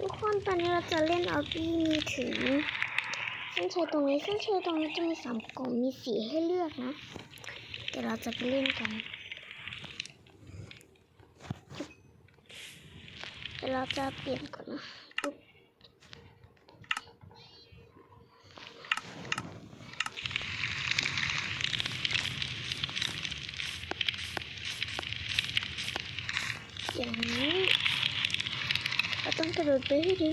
ทุกคนตอนนี้เราจะเล่นเอาที่มีถึงเส้นชัยตรงนี้เส้นชัยตรงนี้จะมีสามกล่องมีสีให้เลือกนะเดี๋ยวเราจะไปเล่นกันเดี๋ยวเราจะเปลี่ยนก่อนนะปุ๊บอย่างนี้เรา ต้องกระโดดไปให้ดี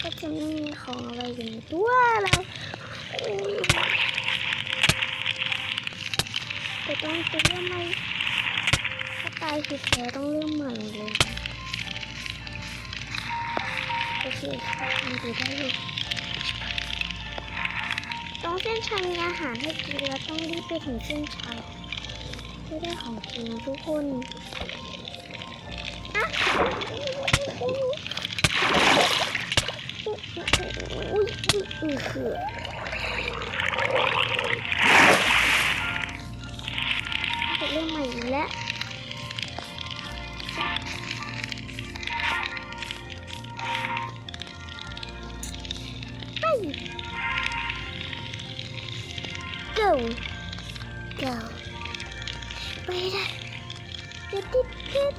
ก็จะไม่มีของอะไรอยู่ในตัวเราอุ๊ยแต่ต้องไปเริ่มใหม่ถ้าตายคือแพ้ต้องเริ่มใหม่เลยโอเคมันดูได้อยู่ตรงเส้นชัยมีอาหารให้กินแล้วต้องรีบไปถึงเส้นชัย ไม่ได้ของจริงทุกคนอะอุ้ยอุ้ยอุ้ยคือจะเริ่มใหม่อีกแล้วไป go go ไปได้ติดติดติด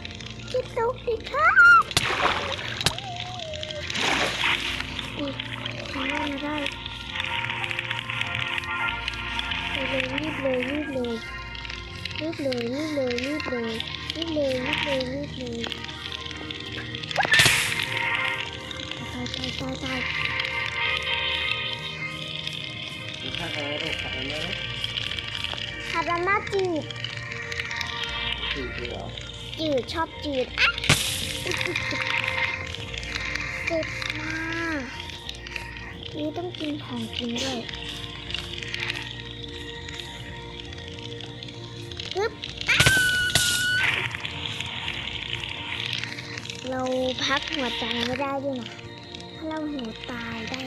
ติดตกติดครับอุ้ยทำได้มาได้ไปเลยรีบเลยรีบเลยรีบเลยรีบเลยรีบเลยรีบเลยรีบเลยรีบเลยตายตายตายตายมีข้าวอะไรลูกผัดอะไรไหมคารามาจืด จืดเหรอจืดชอบจืดอะเจ็บมากนี่ต้องกินของกินด้วยฮึบเราพักหัวใจไม่ได้ด้วยนะ ถ้าเราหัวตายได้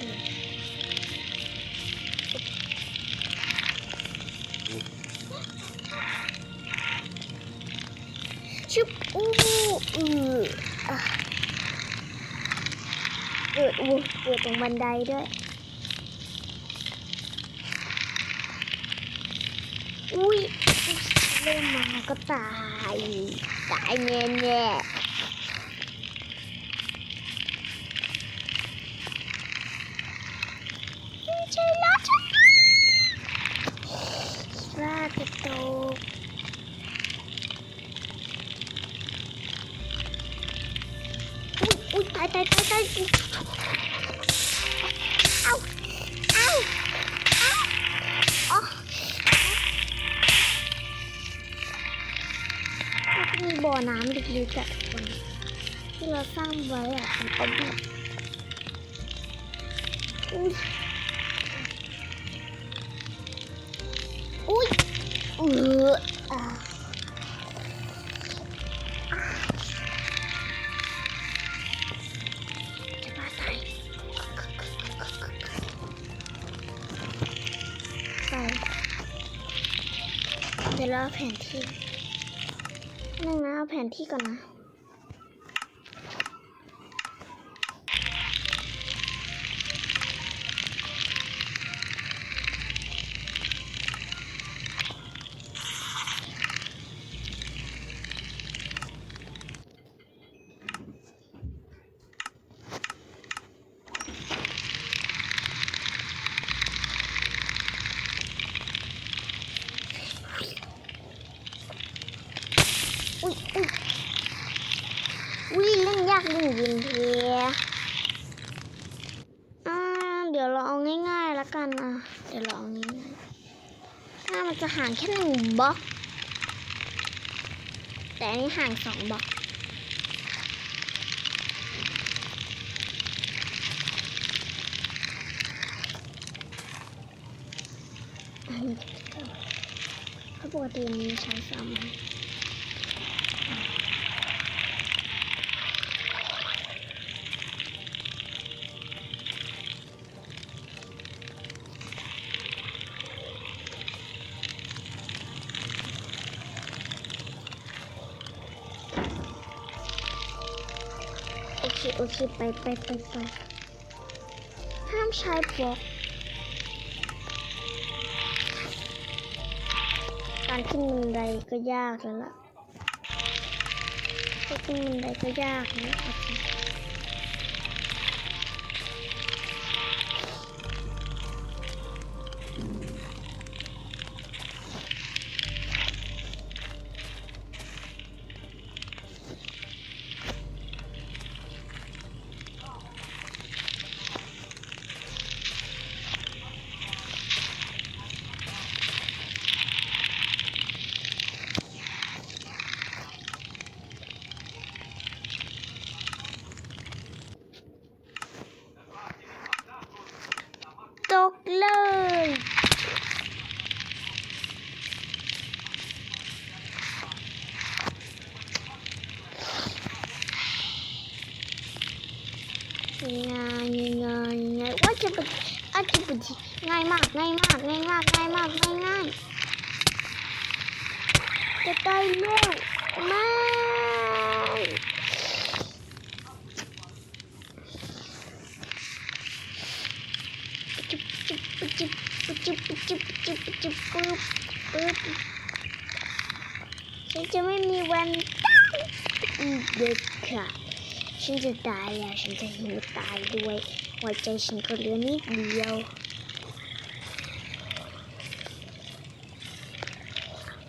อู้เกิดตรงบันไดด้วย อุ้ยเริ่มมาก็ตาย ตายแน่แน่ใช่แล้วใช่ลากระโตกอุ้ยอุ้ยตายตายตายตาย เอาเอาเอาอ๋อมีบ่อน้ำลึกๆอะทุกคนที่เราสร้างไว้อะเป็นก็แบบ แผนที่หนึ่งนะเอาแผนที่ก่อนนะ อุ้ยอุ้ยอุ้ยเล่นยากเล่นยินเทียอ่าเดี๋ยวเราเอาง่ายๆแล้วกันนะเดี๋ยวเราเอาง่ายๆถ้ามันจะห่างแค่หนึ่งบล็อก แต่อันนี้ห่างสองบล็อกอันนี้เพราะปกติมันใช้ซ้ำ โอเค ไปไปไปไปห้ามใช้บล็อกการขึ้นบันไดก็ยากแล้วล่ะขึ้นบันไดก็ยากนะเอาจริง ตกเลย ง่ายง่ายง่ายว่าจะเป็นอาจจะเป็นง่ายมากง่ายมากง่ายมากง่ายมากง่ายง่ายจะได้เร็วมากจุ๊บจุ๊บจุ๊บ จุ๊บจุ๊บจุ๊บจุ๊บปุ๊บปุ๊บฉันจะไม่มีวันตายอีกเด็ดขาดฉันจะตายแล้วฉันจะหิวตายด้วยหัวใจฉันก็เหลือนิดเดียว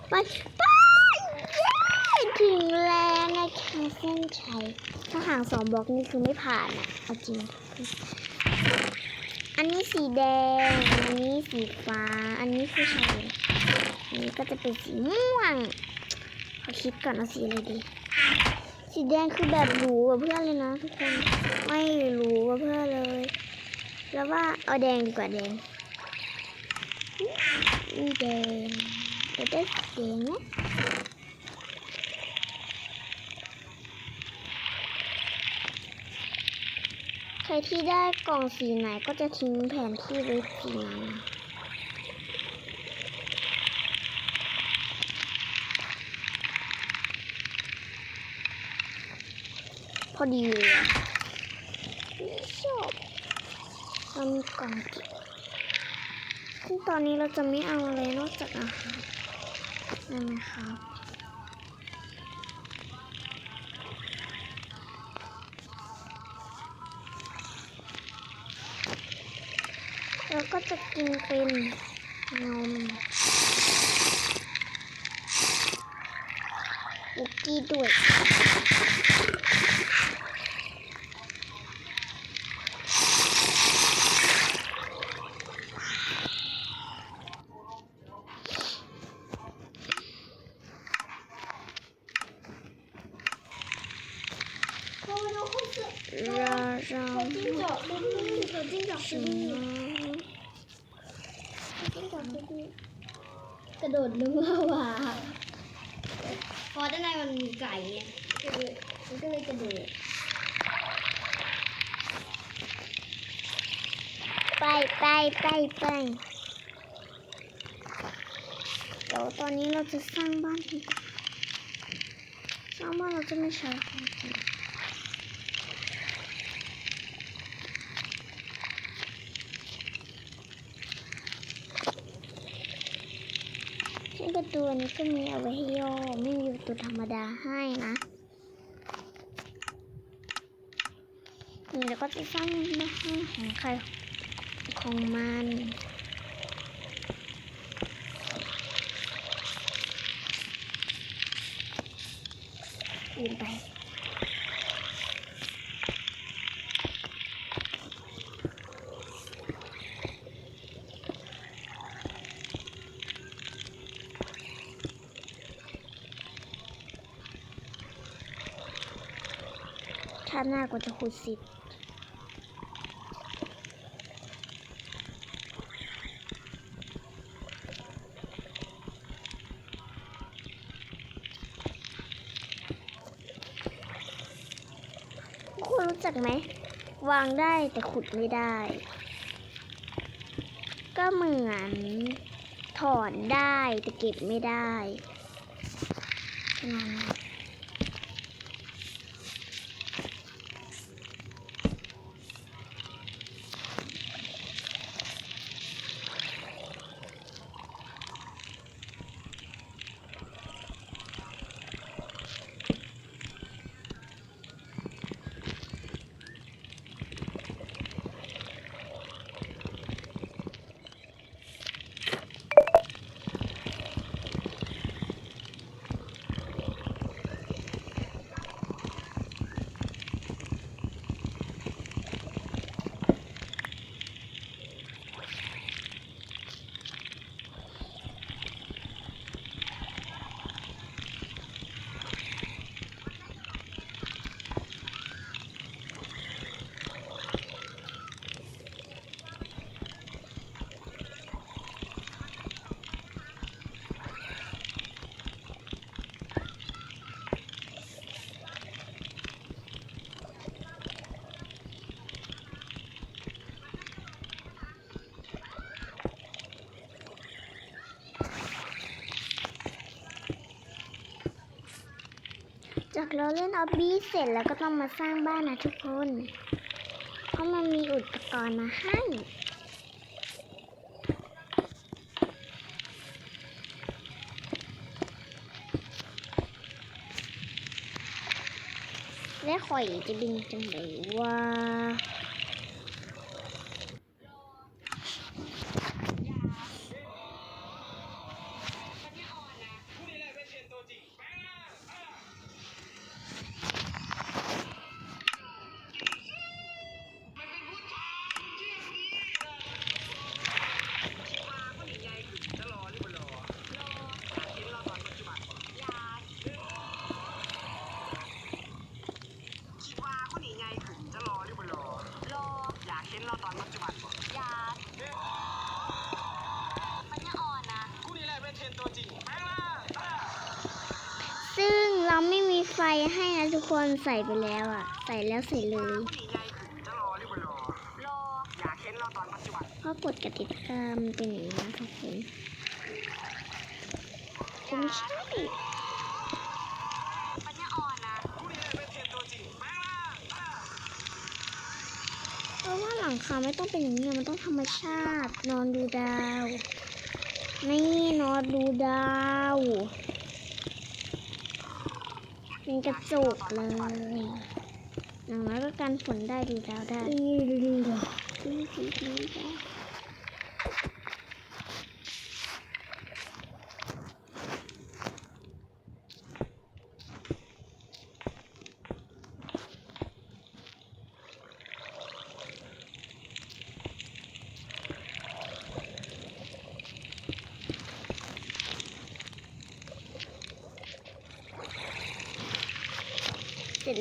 ไปไปถึงแล้วนะคะเส้นชัยถ้าห่างสองบล็อกนี่คือไม่ผ่านอะเอาจริง นี้สีแดง อันนี้สีฟ้า อันนี้คือชัยอันนี้ก็จะเป็นสีม่วง ขอคิดก่อนเอาสีอะไรดี สีแดงคือแบบหรูกว่าเพื่อนเลยนะทุกคน ไม่หรูกว่าเพื่อนเลย แล้วว่าเอาแดงดีกว่าแดงนี่แดงจะได้สีแดงนะ รที่ได้กล่องสีไหนก็จะทิ้งแผนที่ไว้สีนั้นพอดีเลยชอบเรามีกล่องเก็บซึ่งตอนนี้เราจะไม่เอาอะไรนอกจากอาหารนั่นนะครับ ก็จะกินเป็นนมคุกกี้ด้วยเขาเราเขาเสือราราเขา จิ้งจอกดูนี่เขาจิ้งจอกชิดูมนี่มาจิ้งจอกดูนี่กระโดดลงลาวาพอด้านในมันมีไก่ไงก็เลยมันก็เลยกระโดดไปไปไปไปเดี๋ยวตอนนี้เราจะสร้างบ้านกันสร้างบ้านเราจะไม่ใช้ของจริง วันนี้ก็มีเอาไว้ให้ย่อไม่มีตัวธรรมดาให้นะนี่แล้วก็จะสร้างบ้านของใครของมันอื่นไปาติหน้าก็จะขุดสิบคุณรู้จักไหม วางได้แต่ขุดไม่ได้ ก็เหมือน ถอนได้แต่เก็บไม่ได้นั่น จากเราเล่นออบบี้เสร็จแล้วก็ต้องมาสร้างบ้านนะทุกคน เพราะมันมีอุปกรณ์มาให้และข่อยจะบินจังเลยว่า ไฟให้นะทุกคนใส่ไปแล้วอะ ใส่แล้วใส่เลยคนนี้ไงขึ้นจะรอหรือบ่รอรออยากเห็นเราตอนปัจจุบันเพราะกกติกามันเป็นอย่างนี้นะทุกคนไม่ใช่มันยังอ่อนนะเพราะว่าหลังคาไม่ต้องเป็นอย่างนี้มันต้องธรรมชาติ นอนดูดาว นี่นอนดูดาว เป็นกระจกเลยอย่างน้อยก็กันฝนได้ดีแล้วได้ดูดูดูดูดู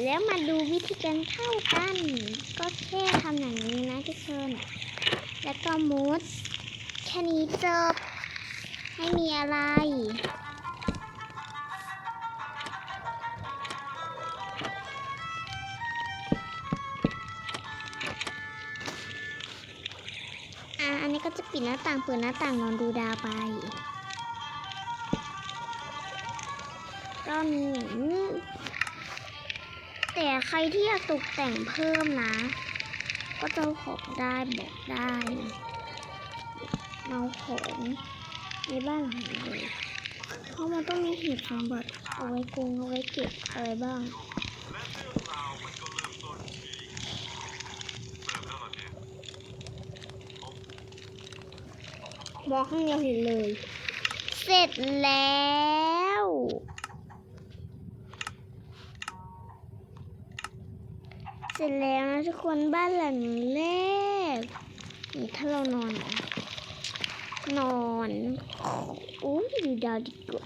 แล้วมาดูวิธีการเข้ากัน ก็แค่ทำอย่างนี้นะทุกคนแล้วก็มุดแค่นี้จบไม่มีอะไรอะอันนี้ก็จะปิดหน้าต่างเปิดหน้าต่างนอนดูดาวไป ก็มีอย่างนี้ แต่ใครที่อยากตกแต่งเพิ่มนะ ก็จะของได้บอกได้เอาของในบ้านหลังนี้เลยเพราะมันต้องมีหีบสมบัติเอาไว้กงเอาไว้เก็บอะไรบ้างบอกให้เราเห็นเลย เสร็จแล้ว เส ร็จแล้วนะทุกคนบ้านหลังแรกนี่ถ้าเรานอนนะนอนอุ้ยดูดาวดีกว่า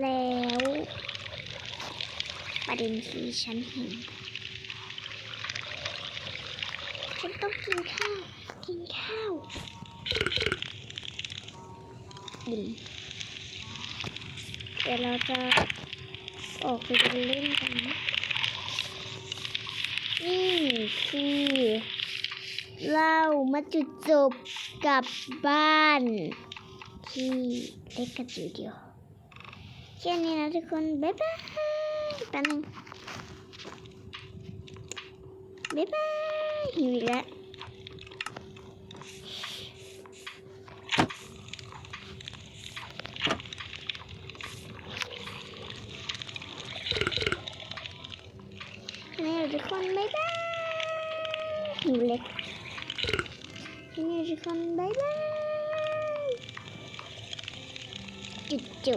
แล้วประเด็นคือฉันเห็นฉันต้องกินข้าว กินข้าวกินเดี๋ยวเราจะ ออกไปเดินเล่นกันนี่คือเรามาจุดจบกับบ้าน ที่เล็กกระจุดเดียวแค่นี้นะทุกคน บ๊ายบายแป๊บนึงบ๊ายบายหิวอีกแล้ว นี่ทุกคนบ๊